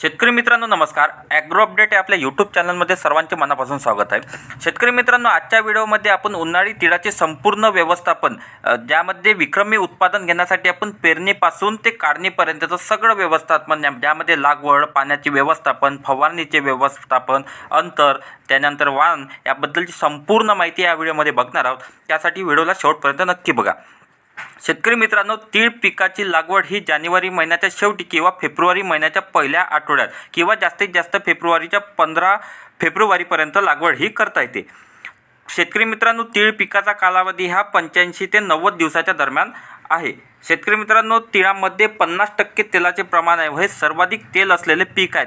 शेतकरी मित्रांनो नमस्कार. ॲग्रो अपडेट या आपल्या यूट्यूब चॅनलमध्ये सर्वांचे मनापासून स्वागत आहे. शेतकरी मित्रांनो आजच्या व्हिडिओमध्ये आपण उन्हाळी तिळाचे संपूर्ण व्यवस्थापन ज्यामध्ये विक्रमी उत्पादन घेण्यासाठी आपण पेरणीपासून ते काढणीपर्यंतचं सगळं व्यवस्थापन ज्यामध्ये लागवड पाण्याचे व्यवस्थापन फवारणीचे व्यवस्थापन अंतर त्यानंतर वाण याबद्दलची संपूर्ण माहिती या व्हिडिओमध्ये बघणार आहोत. त्यासाठी व्हिडिओला शेवटपर्यंत नक्की बघा. शेतकरी मित्रांनो तीळ पिकाची लागवड ही जानेवारी महिन्याच्या शेवटी किंवा फेब्रुवारी महिन्याच्या पहिल्या आठवड्यात किंवा जास्तीत जास्त फेब्रुवारीच्या पंधरा फेब्रुवारीपर्यंत लागवड ही करता येते. शेतकरी मित्रांनो तीळ पिकाचा कालावधी हा पंच्याऐंशी ते नव्वद दिवसाच्या दरम्यान आहे. शेतकरी मित्रांनो तिळामध्ये पन्नास टक्के तेलाचे प्रमाण आहे व हे सर्वाधिक तेल असलेले पीक आहेत.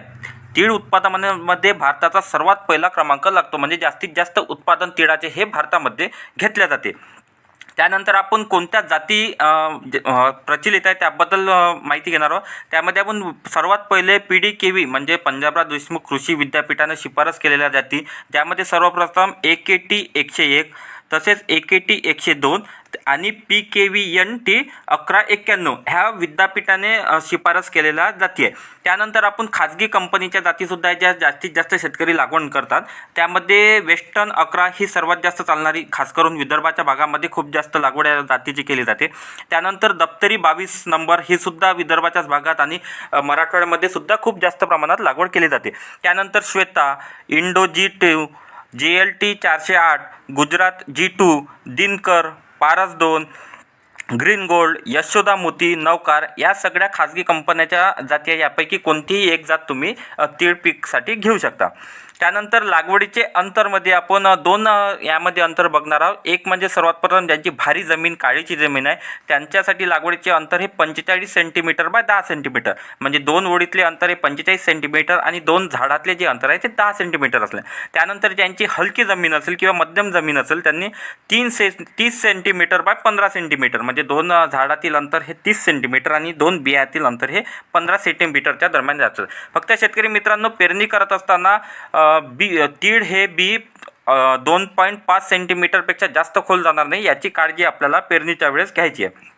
तीळ उत्पादनामध्ये भारताचा सर्वात पहिला क्रमांक लागतो म्हणजे जास्तीत जास्त उत्पादन तिळाचे हे भारतामध्ये घेतले जाते. त्यानंतर आपण कोणत्या जाती प्रचलित आहे त्याबद्दल माहिती घेणार आहोत. त्यामध्ये आपण सर्वात पहिले पी डी के व्ही म्हणजे पंजाबराव देशमुख कृषी विद्यापीठाने शिफारस केलेल्या जाती. ज्यामध्ये सर्वप्रथम ए के टी एकशे एक तसेच ए के टी एकशे दोन आणि P K V N T अकरा एक्क्याण्णव ह्या विद्यापीठाने शिफारस केलेल्या जाती आहे त्यानंतर आपण खाजगी कंपनीच्या जातीसुद्धा आहे ज्या जास्तीत जास्त शेतकरी लागवड करतात त्यामध्ये वेस्टर्न अकरा ही सर्वात जास्त चालणारी खास करून विदर्भाच्या भागामध्ये खूप जास्त लागवड या जातीची केली जाते. त्यानंतर दप्तरी बावीस नंबर ही सुद्धा विदर्भाच्याच भागात आणि मराठवाड्यामध्ये सुद्धा खूप जास्त प्रमाणात लागवड केली जाते. त्यानंतर श्वेता इंडोजी टू जी एल टी चारशे आठ गुजरात जी टू दिनकर पारस दोन ग्रीन गोल्ड यशोदा मोती नौकार या सगळ्या खाजगी कंपन्याच्या जाती यापैकी कोणतीही एक जात तुम्ही तीळ पीकसाठी घेऊ शकता. त्यानंतर लागवडीचे अंतरमध्ये आपण दोन यामध्ये अंतर बघणार आहोत. एक म्हणजे सर्वात प्रथम ज्यांची भारी जमीन काळीची जमीन आहे त्यांच्यासाठी लागवडीचे अंतर हे पंचेचाळीस सेंटीमीटर बाय दहा सेंटीमीटर. म्हणजे दोन ओळीतले अंतर हे पंचेचाळीस सेंटीमीटर आणि दोन झाडातले जे अंतर आहे ते दहा सेंटीमीटर असले. त्यानंतर ज्यांची हलकी जमीन असेल किंवा मध्यम जमीन असेल त्यांनी तीन से तीस सेंटीमीटर बाय पंधरा सेंटीमीटर. म्हणजे दोन झाडातील अंतर हे तीस सेंटीमीटर आणि दोन बियातील अंतर हे पंधरा सेंटीमीटरच्या दरम्यान जातं. फक्त शेतकरी मित्रांनो पेरणी करत असताना बी तीळ हे बी दोन पॉईंट पाच सेंटीमीटरपेक्षा जास्त खोल जाणार नाही याची काळजी आपल्याला पेरणीच्या वेळेस घ्यायची आहे.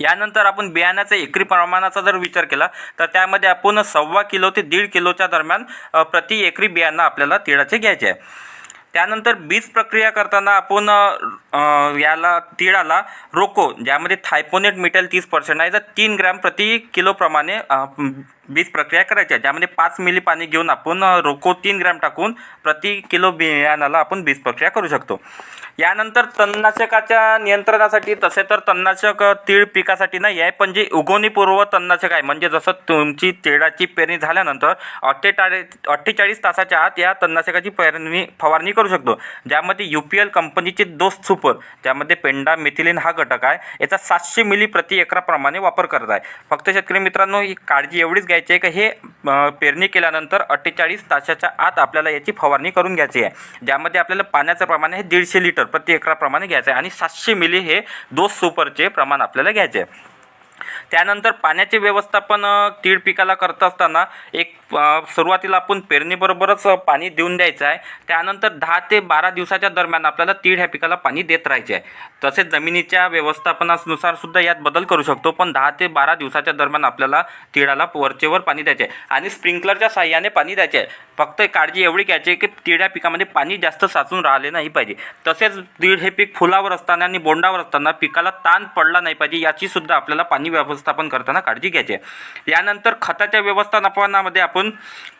यानंतर आपण बियाण्याचा एकरी प्रमाणाचा जर विचार केला तर त्यामध्ये आपण सव्वा किलो ते दीड किलोच्या दरम्यान प्रति एकरी बियाणं आपल्याला तिळाचे घ्यायचे आहे. त्यानंतर बीज प्रक्रिया करताना आपण याला तिळाला रोको ज्यामध्ये थायपोनेट मिटेल तीस पर्सेंट आहे. तर तीन ग्रॅम प्रति किलोप्रमाणे बीज प्रक्रिया करायची आहे. ज्यामध्ये पाच मिली पाणी घेऊन आपण रोको तीन ग्रॅम टाकून प्रति किलो बियाणाला आपण बीज प्रक्रिया करू शकतो. यानंतर तणनाशकाच्या नियंत्रणासाठी तसे तर तणनाशक तीळ पिकासाठी नाही आहे पण जे उगवणीपूर्व तणनाशक आहे म्हणजे जसं तुमची तिळाची पेरणी झाल्यानंतर अठ्ठेचाळीस अठ्ठेचाळीस तासाच्या आत या तणनाशकाची पेरणी फवारणी करू करू शकतो. ज्यामध्ये यू पी एल कंपनीचे दोस्त सुपर ज्यामध्ये पेंडा मिथिलिन हा घटक आहे याचा सातशे मिली प्रति एकराप्रमाणे वापर करत आहे. फक्त शेतकरी मित्रांनो ही काळजी एवढीच घ्यायची आहे की हे पेरणी केल्यानंतर अठ्ठेचाळीस तासाच्या आत आपल्याला याची फवारणी करून घ्यायची आहे. ज्यामध्ये आपल्याला पाण्याचं प्रमाण हे दीडशे लिटर प्रति एकराप्रमाणे घ्यायचं आहे आणि सातशे मिली हे दोस्त सुपरचे प्रमाण आपल्याला घ्यायचे आहे. त्यानंतर पाण्याचे व्यवस्थापन तीळ पिकाला करत असताना एक सुरुवातीला आपण पेरणीबरोबरच पाणी देऊन द्यायचं आहे. त्यानंतर दहा ते बारा दिवसाच्या दरम्यान आपल्याला तीळ ह्या पिकाला पाणी देत राहायचे आहे. तसेच जमिनीच्या व्यवस्थापनानुसार सुद्धा यात बदल करू शकतो पण दहा ते बारा दिवसाच्या दरम्यान आपल्याला तिळाला वरचेवर पाणी द्यायचे आहे. आणि स्प्रिंकलरच्या साह्याने पाणी द्यायचे आहे. फक्त काळजी एवढी घ्यायची की तिळ्या पिकामध्ये पाणी जास्त साचून राहिले नाही पाहिजे. तसेच तीळ हे पीक फुलावर असताना आणि बोंडावर असताना पिकाला ताण पडला नाही पाहिजे याची सुद्धा आपल्याला पाणी व्यवस्थापन करताना काळजी घ्यायची आहे. यानंतर खताच्या व्यवस्थापनामध्ये आपण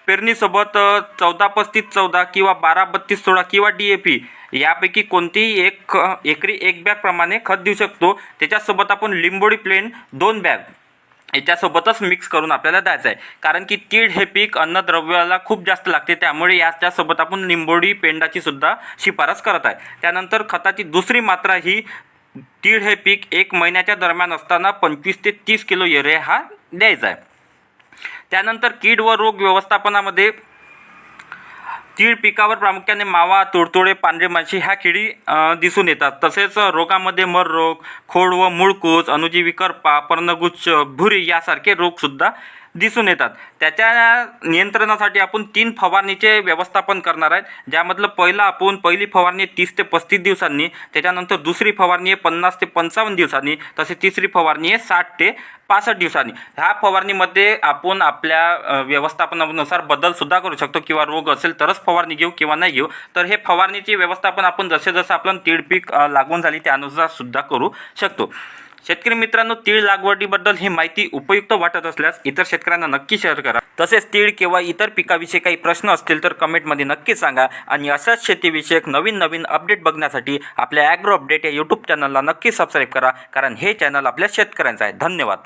पेरणीसोबत चौदा पस्तीस चौदा किंवा बारा बत्तीस सोळा किंवा डी ए पी यापैकी कोणतीही एक एकरी एक बॅगप्रमाणे खत देऊ शकतो. त्याच्यासोबत आपण लिंबोडी प्लेन दोन बॅग याच्यासोबतच मिक्स करून आपल्याला द्यायचं आहे. कारण की तीळ हे पीक अन्नद्रव्याला खूप जास्त लागते. त्यामुळे याच्यासोबत आपण लिंबोडी पेंडाची सुद्धा शिफारस करत आहे. त्यानंतर खताची दुसरी मात्रा ही तीळ हे पीक एक महिन्याच्या दरम्यान असताना पंचवीस ते तीस किलो युरिया हा द्यायचा आहे. त्यानंतर कीड व रोग व्यवस्थापनामध्ये तीळ पिकावर प्रामुख्याने मावा तुडतुडे पांढरे माशी ह्या किडी दिसून येतात. तसेच रोगामध्ये मर रोग खोड व मुळकूच अनुजीवी करपा पर्णगुच्छ भुरी यासारखे रोगसुद्धा दिसून येतात. त्याच्या नियंत्रणासाठी आपण तीन फवारणीचे व्यवस्थापन करणार आहेत. ज्यामधलं पहिलं आपण पहिली फवारणी तीस ते पस्तीस दिवसांनी त्याच्यानंतर दुसरी फवारणी आहे पन्नास ते पंचावन्न दिवसांनी तसे तिसरी फवारणी आहे साठ ते पासष्ट दिवसांनी. ह्या फवारणीमध्ये आपण आपल्या व्यवस्थापनानुसार बदलसुद्धा करू शकतो. किंवा रोग असेल तरच फवारणी घेऊ किंवा नाही घेऊ. तर हे फवारणीचे व्यवस्थापन आपण जसे जसं आपलं तीळ पीक लागून लागवण झाली त्यानुसार सुद्धा करू शकतो. शेतकरी मित्रांनो तीळ लागवडीबद्दल ही माहिती उपयुक्त वाटत असल्यास इतर शेतकऱ्यांना नक्की शेअर करा. तसेच तीळ किंवा इतर पिकाविषयी काही प्रश्न असतील तर कमेंटमध्ये नक्की सांगा. आणि अशाच शेतीविषयक नवीन नवीन अपडेट बघण्यासाठी आपल्या ॲग्रो अपडेट या यूट्यूब चॅनलला नक्की सबस्क्राईब करा. कारण हे चॅनल आपल्या शेतकऱ्यांचं आहे. धन्यवाद.